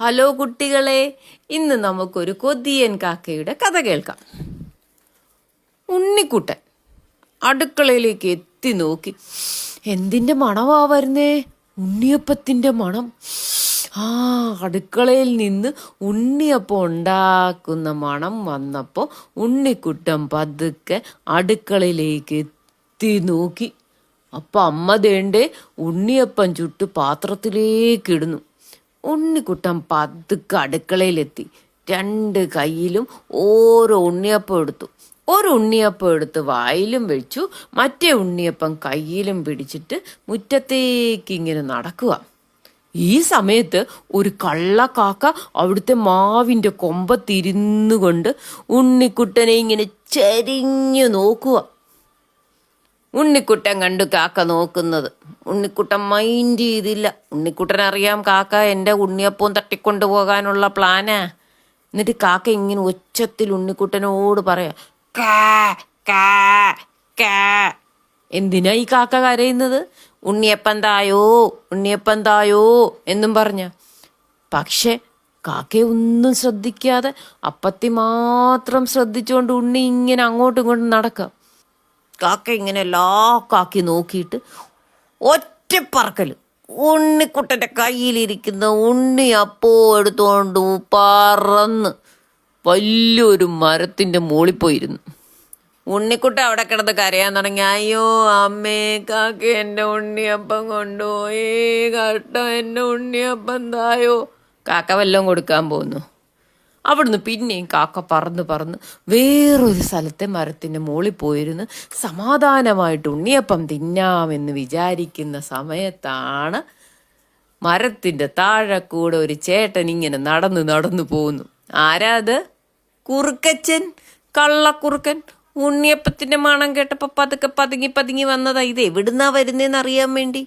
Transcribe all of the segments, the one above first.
Hello കുട്ടികളെ ഇന്ന് നമുക്കൊരു കൊതിയൻ കാക്കയുടെ കഥ കേൾക്കാം. ഉണ്ണിക്കുട്ടൻ അടുക്കളയിലേക്ക് എത്തി നോക്കി. എന്തിന്റെ മണമാ വരുന്നേ? ഉണ്ണിയപ്പത്തിന്റെ മണം. ആ അടുക്കളയിൽ നിന്ന് ഉണ്ണിയപ്പം ഉണ്ടാക്കുന്ന മണം വന്നപ്പോൾ ഉണ്ണിക്കുട്ടൻ പതുക്കെ അടുക്കളയിലേക്ക് എത്തി നോക്കി. അപ്പം അമ്മ ദേണ്ടേ ഉണ്ണിയപ്പം ചുട്ട് പാത്രത്തിലേക്ക് ഇടുന്നു. ഉണ്ണിക്കുട്ടൻ പതുക്കെ അടുക്കളയിലെത്തി. രണ്ട് കയ്യിലും ഓരോ ഉണ്ണിയപ്പം എടുത്തു. ഒരു ഉണ്ണിയപ്പം എടുത്ത് വായിലും വെച്ചു. മറ്റേ ഉണ്ണിയപ്പം കയ്യിലും പിടിച്ചിട്ട് മുറ്റത്തേക്ക് ഇങ്ങനെ നടക്കുക. ഈ സമയത്ത് ഒരു കള്ളക്കാക്ക അവിടുത്തെ മാവിന്റെ കൊമ്പ കൊണ്ട് ഉണ്ണിക്കുട്ടനെ ഇങ്ങനെ ചരിഞ്ഞു നോക്കുക. ഉണ്ണിക്കുട്ടൻ കണ്ടു കാക്ക നോക്കുന്നത്. ഉണ്ണിക്കുട്ടൻ മൈൻഡ് ചെയ്തില്ല. ഉണ്ണിക്കുട്ടൻ അറിയാം കാക്ക എന്റെ ഉണ്ണിയപ്പവും തട്ടിക്കൊണ്ടു പോകാനുള്ള പ്ലാനാ എന്നിട്ട് കാക്ക ഇങ്ങനെ ഉച്ചത്തിൽ ഉണ്ണിക്കുട്ടനോട് പറയാ കാ കാ കാ. എന്തിനാ ഈ കാക്ക കരയുന്നത്? ഉണ്ണിയപ്പം തായോ ഉണ്ണിയപ്പം തായോ എന്നും പറഞ്ഞ. പക്ഷെ കാക്കയെ ഒന്നും ശ്രദ്ധിക്കാതെ അപ്പത്തി മാത്രം ശ്രദ്ധിച്ചുകൊണ്ട് ഉണ്ണി ഇങ്ങനെ അങ്ങോട്ടും ഇങ്ങോട്ടും നടക്കാം. കാക്ക ഇങ്ങനെ എല്ലാ കാക്കി നോക്കിയിട്ട് ഒറ്റപ്പറക്കൽ. ഉണ്ണിക്കുട്ടന്റെ കയ്യിലിരിക്കുന്ന ഉണ്ണി അപ്പോ എടുത്തോണ്ട് പറന്ന് വലിയൊരു മരത്തിന്റെ മുകളിൽ പോയിരുന്നു. ഉണ്ണിക്കുട്ട അവിടെ കിടന്ന് കരയാൻ തുടങ്ങി. അയ്യോ അമ്മേ കാക്ക എന്റെ ഉണ്ണിയപ്പം കൊണ്ടുപോയേ. കട്ട എന്റെ ഉണ്ണിയപ്പം തായോ. കാക്ക വല്ലതും കൊടുക്കാൻ പോകുന്നു അവിടുന്ന് പിന്നെയും കാക്ക പറന്ന് പറന്ന് വേറൊരു സ്ഥലത്തെ മരത്തിന്റെ മുകളിൽ പോയിരുന്ന് സമാധാനമായിട്ട് ഉണ്ണിയപ്പം തിന്നാമെന്ന് വിചാരിക്കുന്ന സമയത്താണ് മരത്തിന്റെ താഴെ കൂടെ ഒരു ചേട്ടൻ ഇങ്ങനെ നടന്ന് നടന്നു പോകുന്നു. ആരാ അത്? കുറുക്കച്ചൻ? കള്ളക്കുറുക്കൻ? ഉണ്ണിയപ്പത്തിന്റെ മണം കേട്ടപ്പോൾ പതുക്കെ പതുങ്ങി പതുങ്ങി വന്നതാ. ഇത് എവിടുന്നാ വരുന്നതെന്ന് അറിയാൻ വേണ്ടി.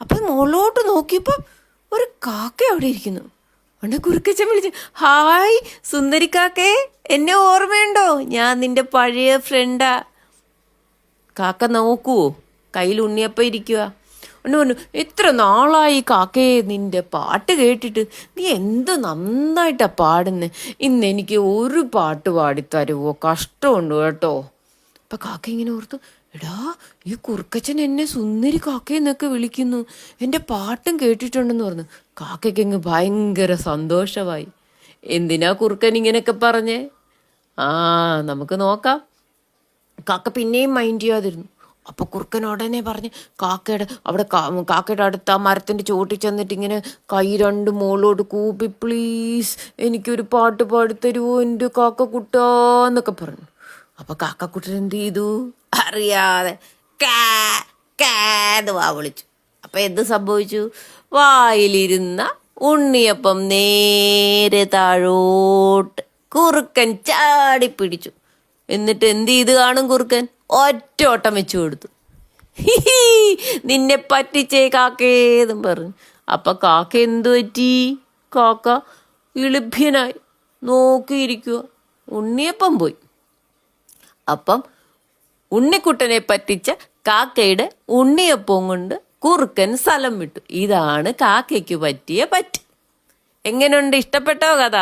അപ്പം മുകളിലോട്ട് നോക്കിയപ്പോൾ ഒരു കാക്ക അവിടെ ഇരിക്കുന്നു. ഉണ്ട് കുറുക്കച്ചൻ വിളിച്ചു ഹായ് സുന്ദരി കാക്കേ എന്നെ ഓർമ്മയുണ്ടോ? ഞാൻ നിന്റെ പഴയ ഫ്രണ്ടാ കാക്ക നോക്കുവോ? കയ്യിൽ ഉണ്ണിയപ്പം ഇരിക്കുക ഉണ്ട് പറഞ്ഞു എത്ര നാളായി കാക്കയെ നിന്റെ പാട്ട് കേട്ടിട്ട്. നീ എന്ത് നന്നായിട്ടാ പാടുന്നേ? ഇന്ന് എനിക്ക് ഒരു പാട്ട് പാടിത്തരുവോ? കഷ്ടമുണ്ട് കേട്ടോ. അപ്പൊ കാക്ക ഇങ്ങനെ ഓർത്തു എടാ ഈ കുറുക്കച്ചൻ എന്നെ സുന്ദരി കാക്കയെന്നൊക്കെ വിളിക്കുന്നു. എന്റെ പാട്ടും കേട്ടിട്ടുണ്ടെന്ന് പറഞ്ഞു. കാക്കയ്ക്ക് അങ്ങ് ഭയങ്കര സന്തോഷമായി. എന്തിനാ കുറുക്കൻ ഇങ്ങനെയൊക്കെ പറഞ്ഞേ? ആ നമുക്ക് നോക്കാം. കാക്ക പിന്നെയും മൈൻഡ് ചെയ്യാതിരുന്നു. അപ്പൊ കുറുക്കൻ ഉടനെ പറഞ്ഞ് കാക്കയുടെ അവിടെ കാക്കയുടെ അടുത്ത് ആ മരത്തിന്റെ ചോട്ടിൽ ചെന്നിട്ട് ഇങ്ങനെ കൈ രണ്ട് മോളോട് കൂപ്പി പ്ലീസ് എനിക്കൊരു പാട്ട് പാടിത്തരുമോ എന്റെ കാക്ക കുട്ടാന്നൊക്കെ പറഞ്ഞു. അപ്പൊ കാക്കക്കുട്ടൻ എന്ത് ചെയ്തു? അറിയാതെ കാ കാന്ന് വാ വിളിച്ചു. അപ്പൊ എന്ത് സംഭവിച്ചു? വായിലിരുന്ന ഉണ്ണിയപ്പം നേരെ താഴോട്ട് കുറുക്കൻ ചാടി പിടിച്ചു. എന്നിട്ട് എന്ത് ചെയ്ത് കാണും കുറുക്കൻ? ഒറ്റ ഓട്ടം വെച്ചു കൊടുത്തു. നിന്നെ പറ്റിച്ചേ കാക്കേന്നും പറഞ്ഞു. അപ്പൊ കാക്ക എന്തു പറ്റി? കാക്ക ഇളിഭ്യനായി. നോക്കിയിരിക്കുക ഉണ്ണിയപ്പം പോയി. അപ്പം ഉണ്ണിക്കുട്ടനെ പറ്റിച്ച കാക്കയുടെ ഉണ്ണിയപ്പവും കൊണ്ട് കുറുക്കൻ സ്ഥലം വിട്ടു. ഇതാണ് കാക്കയ്ക്ക് പറ്റിയ പറ്റി. എങ്ങനെയുണ്ട് ഇഷ്ടപ്പെട്ടോ കഥ?